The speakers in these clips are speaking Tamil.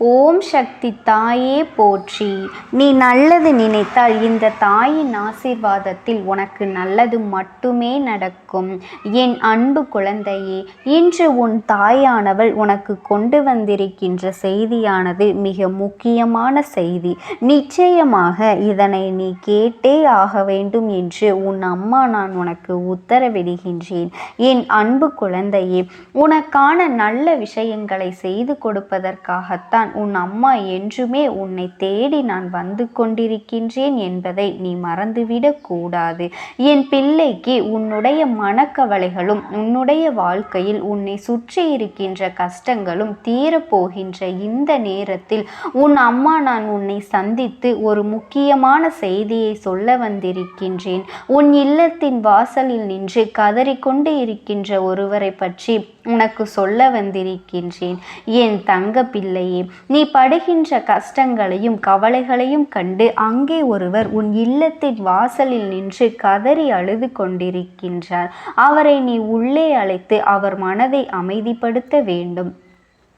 ஓம் சக்தி தாயே போற்றி. நீ நல்லது நினைத்தால் இந்த தாயின் ஆசீர்வாதத்தில் உனக்கு நல்லது மட்டுமே நடக்கும். என் அன்பு குழந்தையே இன்று உன் தாயானவள் உனக்கு கொண்டு வந்திருக்கின்ற செய்தியானது மிக முக்கியமான செய்தி. நிச்சயமாக இதனை நீ கேட்டே ஆக வேண்டும் என்று உன் அம்மா நான் உனக்கு உத்தரவிடுகின்றேன். என் அன்பு குழந்தையே உனக்கான நல்ல விஷயங்களை செய்து கொடுப்பதற்காகத்தான் உன் அம்மா என்றுமே உன்னை தேடி நான் வந்து கொண்டிருக்கின்றேன் என்பதை நீ மறந்துவிடக் கூடாது. என் பிள்ளைக்கு உன்னுடைய மனக்கவலைகளும் உன்னுடைய வாழ்க்கையில் உன்னை சுற்றி இருக்கின்ற கஷ்டங்களும் தீரப்போகின்ற இந்த நேரத்தில் உன் அம்மா நான் உன்னை சந்தித்து ஒரு முக்கியமான செய்தியை சொல்ல வந்திருக்கின்றேன். உன் இல்லத்தின் வாசலில் நின்று கதறிக்கொண்டு இருக்கின்ற ஒருவரை பற்றி உனக்கு சொல்ல வந்திருக்கின்றேன். என் தங்க பிள்ளையே நீ படுகின்ற கஷ்டங்களையும் கவலைகளையும் கண்டு அங்கே ஒருவர் உன் இல்லத்தின் வாசலில் நின்று கதறி அழுது கொண்டிருக்கின்றார். அவரை நீ உள்ளே அழைத்து அவர் மனதை அமைதிப்படுத்த வேண்டும்.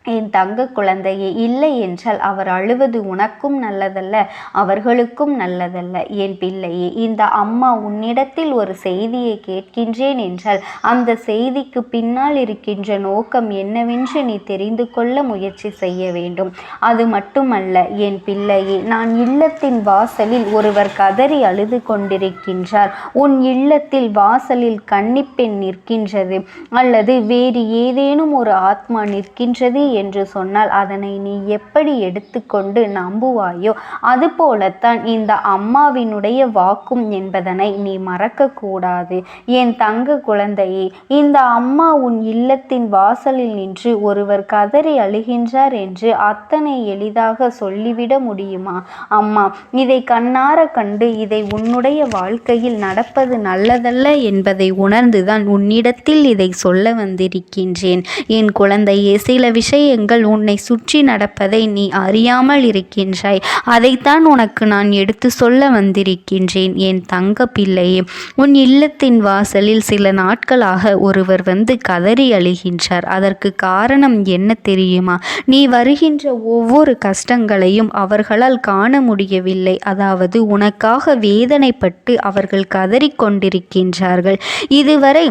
என் தங்க குழந்தையே இல்லை என்றால் அவர் அழுவது உனக்கும் நல்லதல்ல அவர்களுக்கும் நல்லதல்ல. என் பிள்ளையே இந்த அம்மா உன்னிடத்தில் ஒரு செய்தியை கேட்கின்றேன் என்றால் அந்த செய்திக்கு பின்னால் இருக்கின்ற நோக்கம் என்னவென்று நீ தெரிந்து கொள்ள முயற்சி செய்ய வேண்டும். அது மட்டுமல்ல என் பிள்ளையே நான் இல்லத்தின் வாசலில் ஒருவர் கதறி அழுது கொண்டிருக்கின்றார். உன் இல்லத்தில் வாசலில் கன்னிப்பெண் நிற்கின்றது அல்லது வேறு ஏதேனும் ஒரு ஆத்மா நிற்கின்றது என்று சொன்னால் அதனை நீ எப்படி எடுத்துக்கொண்டு நம்புவாயோ அதுபோலத்தான் இந்த அம்மாவினுடைய வாக்கும் என்பதனை நீ மறக்கக்கூடாது. என் தங்க குழந்தையே இந்த அம்மா உன் இல்லத்தின் வாசலில் நின்று ஒருவர் கதறி அழுகின்றார் என்று அத்தனை எளிதாக சொல்லிவிட முடியுமா? அம்மா இதை கண்ணார கண்டு இதை உன்னுடைய வாழ்க்கையில் நடப்பது நல்லதல்ல என்பதை உணர்ந்துதான் உன்னிடத்தில் இதை சொல்ல வந்திருக்கின்றேன். என் குழந்தையே சில விஷயங்கள் உன்னை சுற்றி நடப்பதை நீ அறியாமல் இருக்கின்றாய். அதைத்தான் உனக்கு நான் எடுத்து சொல்ல வந்திருக்கின்றேன். என் தங்க பிள்ளையே உன் இல்லத்தின் வாசலில் சில நாட்களாக ஒருவர் வந்து கதறி அழுகின்றார். அதற்கு காரணம் என்ன தெரியுமா? நீ வருகின்ற ஒவ்வொரு கஷ்டங்களையும் அவர்களால் காண முடியவில்லை. அதாவது உனக்காக வேதனைப்பட்டு அவர்கள் கதறிக்கொண்டிருக்கின்றார்கள் இதுவரை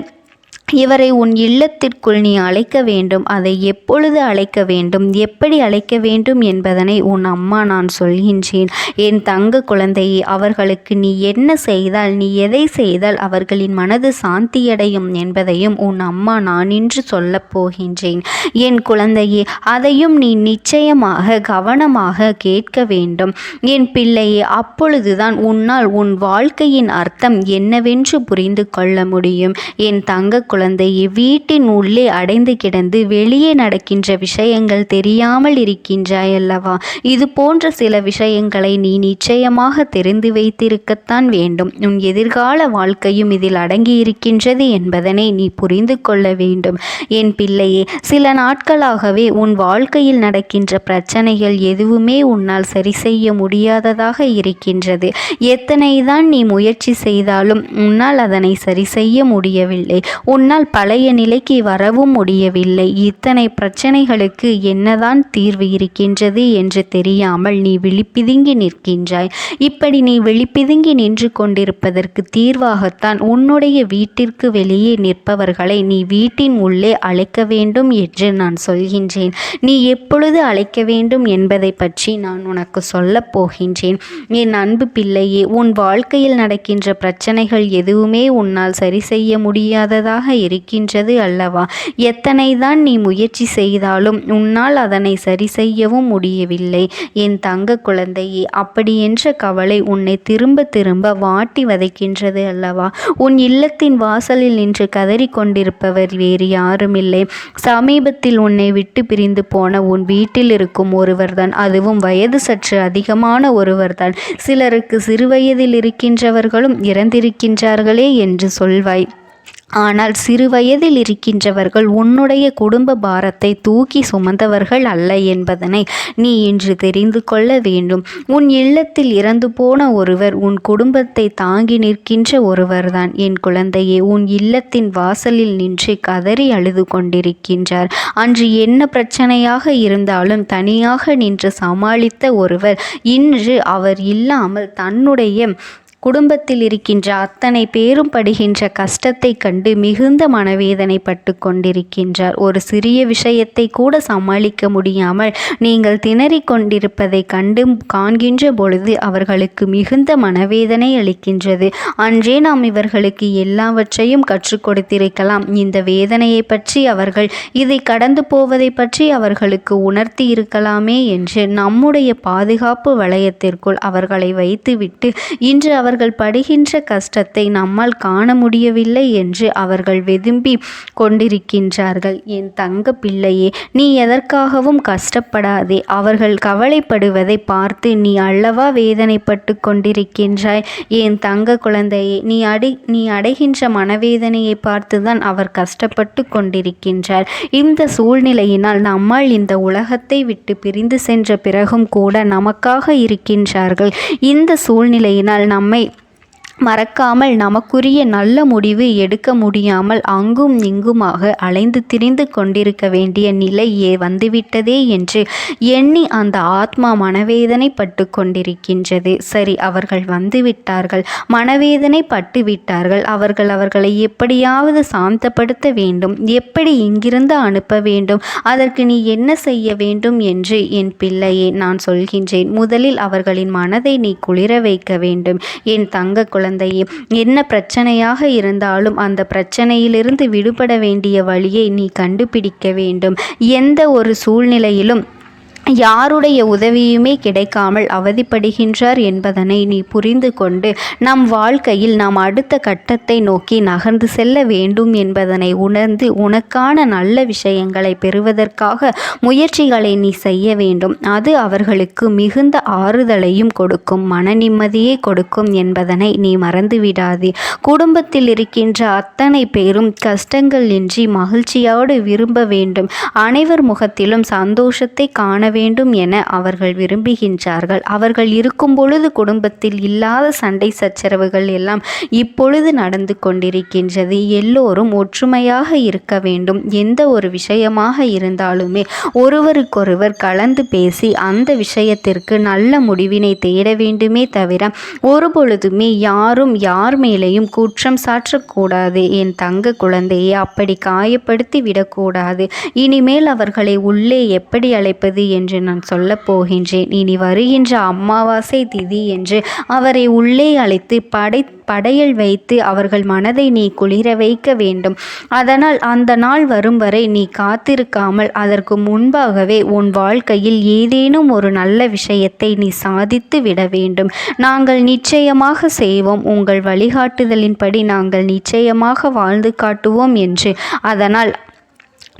இவரை உன் இல்லத்திற்குள் நீ அழைக்க வேண்டும் அதை எப்பொழுது அழைக்க வேண்டும் எப்படி அழைக்க வேண்டும் என்பதனை உன் அம்மா நான் சொல்கின்றேன். என் தங்க குழந்தையை அவர்களுக்கு நீ என்ன செய்தால் நீ எதை செய்தால் அவர்களின் மனது சாந்தியடையும் என்பதையும் உன் அம்மா நான் இன்று சொல்லப் போகின்றேன். என் குழந்தையே அதையும் நீ நிச்சயமாக கவனமாக கேட்க வேண்டும். என் பிள்ளையே அப்பொழுதுதான் உன்னால் உன் வாழ்க்கையின் அர்த்தம் என்னவென்று புரிந்து கொள்ள முடியும். என் தங்க குழந்தையை வீட்டின் உள்ளே அடைந்து கிடந்து வெளியே நடக்கின்ற விஷயங்கள் தெரியாமல் இருக்கின்றாய் அல்லவா? இது போன்ற சில விஷயங்களை நீ நிச்சயமாக தெரிந்து வைத்திருக்கத்தான் வேண்டும். உன் எதிர்கால வாழ்க்கையும் இதில் அடங்கி இருக்கின்றது என்பதனை நீ புரிந்து கொள்ள வேண்டும். என் பிள்ளையே சில நாட்களாகவே உன் வாழ்க்கையில் நடக்கின்ற பிரச்சனைகள் எதுவுமே உன்னால் சரி செய்ய முடியாததாக இருக்கின்றது. எத்தனை தான் நீ முயற்சி செய்தாலும் உன்னால் அதனை சரி செய்ய முடியவில்லை. உன் உன்னால் பழைய நிலைக்கு வரவும் முடியவில்லை. இத்தனை பிரச்சனைகளுக்கு என்னதான் தீர்வு இருக்கின்றது என்று தெரியாமல் நீ விழிப்பிதுங்கி நிற்கின்றாய். இப்படி நீ விழிப்பிதுங்கி நின்று கொண்டிருப்பதற்கு தீர்வாகத்தான் உன்னுடைய வீட்டிற்கு வெளியே நிற்பவர்களை நீ வீட்டின் உள்ளே அழைக்க வேண்டும் என்று நான் சொல்கின்றேன். நீ எப்பொழுது அழைக்க வேண்டும் என்பதை பற்றி நான் உனக்கு சொல்லப் போகின்றேன். என் அன்பு பிள்ளையே உன் வாழ்க்கையில் நடக்கின்ற பிரச்சனைகள் எதுவுமே உன்னால் சரி செய்ய முடியாததாக இருக்கின்றது அல்லவா? எத்தனைதான் நீ முயற்சி செய்தாலும் உன்னால் அதனை சரி செய்யவும் முடியவில்லை. என் தங்க குழந்தையே அப்படியென்ற கவலை உன்னை திரும்ப திரும்ப வாட்டி வதைக்கின்றது அல்லவா? உன் இல்லத்தின் வாசலில் நின்று கதறி கொண்டிருப்பவர் வேறு யாருமில்லை. சமீபத்தில் உன்னை விட்டு பிரிந்து போன உன் வீட்டில் இருக்கும் ஒருவர்தான் அதுவும் வயது சற்று அதிகமான ஒருவர்தான். சிலருக்கு சிறுவயதில் இருக்கின்றவர்களும் இறந்திருக்கின்றார்களே என்று சொல்வாய். ஆனால் சிறுவயதில் இருக்கின்றவர்கள் உன்னுடைய குடும்ப பாரத்தை தூக்கி சுமந்தவர்கள் அல்ல என்பதனை நீ இன்று தெரிந்து கொள்ள வேண்டும். உன் இல்லத்தில் இறந்து போன ஒருவர் உன் குடும்பத்தை தாங்கி நிற்கின்ற ஒருவர்தான். என் குழந்தையே உன் இல்லத்தின் வாசலில் நின்று கதறி அழுது கொண்டிருக்கின்றார். அன்று என்ன பிரச்சனையாக இருந்தாலும் தனியாக நின்று சமாளித்த ஒருவர் இன்று அவர் இல்லாமல் தன்னுடைய குடும்பத்தில் இருக்கின்ற அத்தனை பேரும் படுகின்ற கஷ்டத்தை கண்டு மிகுந்த மனவேதனைப்பட்டு கொண்டிருக்கின்றார். ஒரு சிறிய விஷயத்தை கூட சமாளிக்க முடியாமல் நீங்கள் திணறிக் கொண்டிருப்பதை கண்டு காண்கின்ற பொழுது அவர்களுக்கு மிகுந்த மனவேதனை அளிக்கின்றது. அன்றே நாம் இவர்களுக்கு எல்லாவற்றையும் கற்றுக் கொடுத்திருக்கலாம். இந்த வேதனையை பற்றி அவர்கள் இதை கடந்து போவதை பற்றி அவர்களுக்கு உணர்த்தி இருக்கலாமே என்று நம்முடைய பாதுகாப்பு வளையத்திற்குள் அவர்களை வைத்துவிட்டு இன்று அவர்கள் படுகின்ற கஷ்டத்தை நம்மால் காண முடியவில்லை என்று அவர்கள் வெதும்பி கொண்டிருக்கின்றார்கள். என் தங்க பிள்ளையே நீ எதற்காகவும் கஷ்டப்படாதே. அவர்கள் கவலைப்படுவதை பார்த்து நீ அல்லவா வேதனைப்பட்டு கொண்டிருக்கின்றாய்? என் தங்க குழந்தையே நீ அடை நீ அடைகின்ற மனவேதனையை பார்த்துதான் அவர் கஷ்டப்பட்டு கொண்டிருக்கின்றார். இந்த சூழ்நிலையினால் நம்மால் இந்த உலகத்தை விட்டு பிரிந்து சென்ற பிறகும் கூட நமக்காக இருக்கின்றார்கள். இந்த சூழ்நிலையினால் நம்மை மறக்காமல் நமக்குரிய நல்ல முடிவு எடுக்க முடியாமல் அங்கும் இங்குமாக அலைந்து திரிந்து கொண்டிருக்க வேண்டிய நிலை ஏ வந்துவிட்டதே என்று எண்ணி அந்த ஆத்மா மனவேதனை பட்டு கொண்டிருக்கின்றது. சரி அவர்கள் வந்துவிட்டார்கள். மனவேதனை பட்டு விட்டார்கள். அவர்கள் அவர்களை எப்படியாவது சாந்தப்படுத்த வேண்டும். எப்படி இங்கிருந்து அனுப்ப வேண்டும்? அதற்கு நீ என்ன செய்ய வேண்டும் என்று என் பிள்ளையே நான் சொல்கின்றேன். முதலில் அவர்களின் மனதை நீ குளிர வைக்க வேண்டும். என் தங்க குழந்தை குழந்தையே என்ன பிரச்சனையாக இருந்தாலும் அந்த பிரச்சனையிலிருந்து விடுபட வேண்டிய வழியை நீ கண்டுபிடிக்க வேண்டும். எந்த ஒரு சூழ்நிலையிலும் யாருடைய உதவியுமே கிடைக்காமல் அவதிப்படுகின்றார் என்பதனை நீ புரிந்து கொண்டு நம் வாழ்க்கையில் நாம் அடுத்த கட்டத்தை நோக்கி நகர்ந்து செல்ல வேண்டும் என்பதனை உணர்ந்து உனக்கான நல்ல விஷயங்களை பெறுவதற்காக முயற்சிகளை நீ செய்ய வேண்டும். அது அவர்களுக்கு மிகுந்த ஆறுதலையும் கொடுக்கும் மன நிம்மதியை கொடுக்கும் என்பதனை நீ மறந்துவிடாதே. குடும்பத்தில் இருக்கின்ற அத்தனை பேரும் கஷ்டங்கள் இன்றி மகிழ்ச்சியோடு விரும்ப வேண்டும். அனைவர் முகத்திலும் சந்தோஷத்தை காண வேண்டும் என அவர்கள் விரும்புகின்றார்கள். அவர்கள் இருக்கும் பொழுது குடும்பத்தில் இல்லாத சண்டை சச்சரவுகள் எல்லாம் இப்பொழுது நடந்து கொண்டிருக்கின்றது. எல்லோரும் ஒற்றுமையாக இருக்க வேண்டும். எந்த ஒரு விஷயமாக இருந்தாலுமே ஒருவருக்கொருவர் கலந்து பேசி அந்த விஷயத்திற்கு நல்ல முடிவினை தேட வேண்டுமே தவிர ஒரு பொழுதுமே யாரும் யார் மேலேயும் குற்றம் சாற்றக்கூடாது. என் தங்க குழந்தையை அப்படி காயப்படுத்தி விடக்கூடாது. இனிமேல் அவர்களை உள்ளே எப்படி அழைப்பது என்று என்று நான் சொல்லப் போகின்றேன் இனி வருகின்ற அமாவாசை திதி என்று அவரை உள்ளே அழைத்து படை படையல் வைத்து அவர்கள் மனதை நீ குளிர வைக்க வேண்டும். அதனால் அந்த நாள் வரும் வரை நீ காத்திருக்காமல் அதற்கு முன்பாகவே உன் வாழ்க்கையில் ஏதேனும் ஒரு நல்ல விஷயத்தை நீ சாதித்து விட வேண்டும். நாங்கள் நிச்சயமாக செய்வோம். உங்கள் வழிகாட்டுதலின்படி நாங்கள் நிச்சயமாக வாழ்ந்து காட்டுவோம் என்று. அதனால்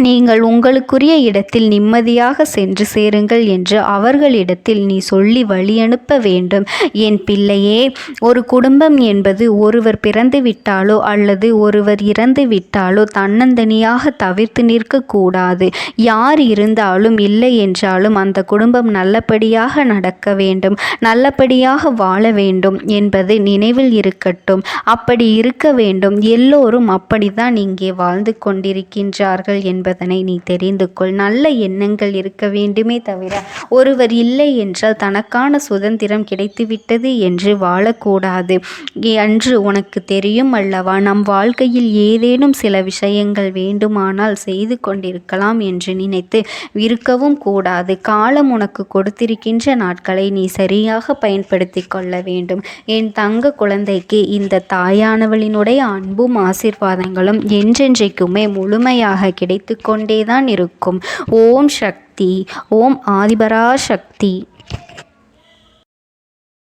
நீங்கள் உங்களுக்குரிய இடத்தில் நிம்மதியாக சென்று சேருங்கள் என்று அவர்களிடத்தில் நீ சொல்லி வழியனுப்ப வேண்டும். என் பிள்ளையே ஒரு குடும்பம் என்பது ஒருவர் பிறந்து விட்டாலோ அல்லது ஒருவர் இறந்து விட்டாலோ தன்னந்தனியாக தவிர்த்து நிற்கக்கூடாது யார் இருந்தாலும் இல்லை என்றாலும் அந்த குடும்பம் நல்லபடியாக நடக்க வேண்டும் நல்லபடியாக வாழ வேண்டும் என்பது நினைவில் இருக்கட்டும். அப்படி இருக்க வேண்டும். எல்லோரும் அப்படித்தான் இங்கே வாழ்ந்து கொண்டிருக்கின்றார்கள் என்பது என்பதனை நீ தெரிந்து கொள். நல்ல எண்ணங்கள் இருக்க வேண்டுமே தவிர ஒருவர் இல்லை என்றால் தனக்கான சுதந்திரம் கிடைத்துவிட்டது என்று வாழக்கூடாது. அன்று உனக்கு தெரியும் அல்லவா நம் வாழ்க்கையில் ஏதேனும் சில விஷயங்கள் வேண்டுமானால் செய்து கொண்டிருக்கலாம் என்று நினைத்து இருக்கவும் கூடாது. காலம் உனக்கு கொடுத்திருக்கின்ற நாட்களை நீ சரியாக பயன்படுத்தி கொள்ள வேண்டும். என் தங்க குழந்தைக்கு இந்த தாயானவளினுடைய அன்பும் ஆசிர்வாதங்களும் என்றென்றைக்குமே முழுமையாக கிடைத்து கொண்டேதான் இருக்கும். ஓம் சக்தி ஓம் ஆதிபரா சக்தி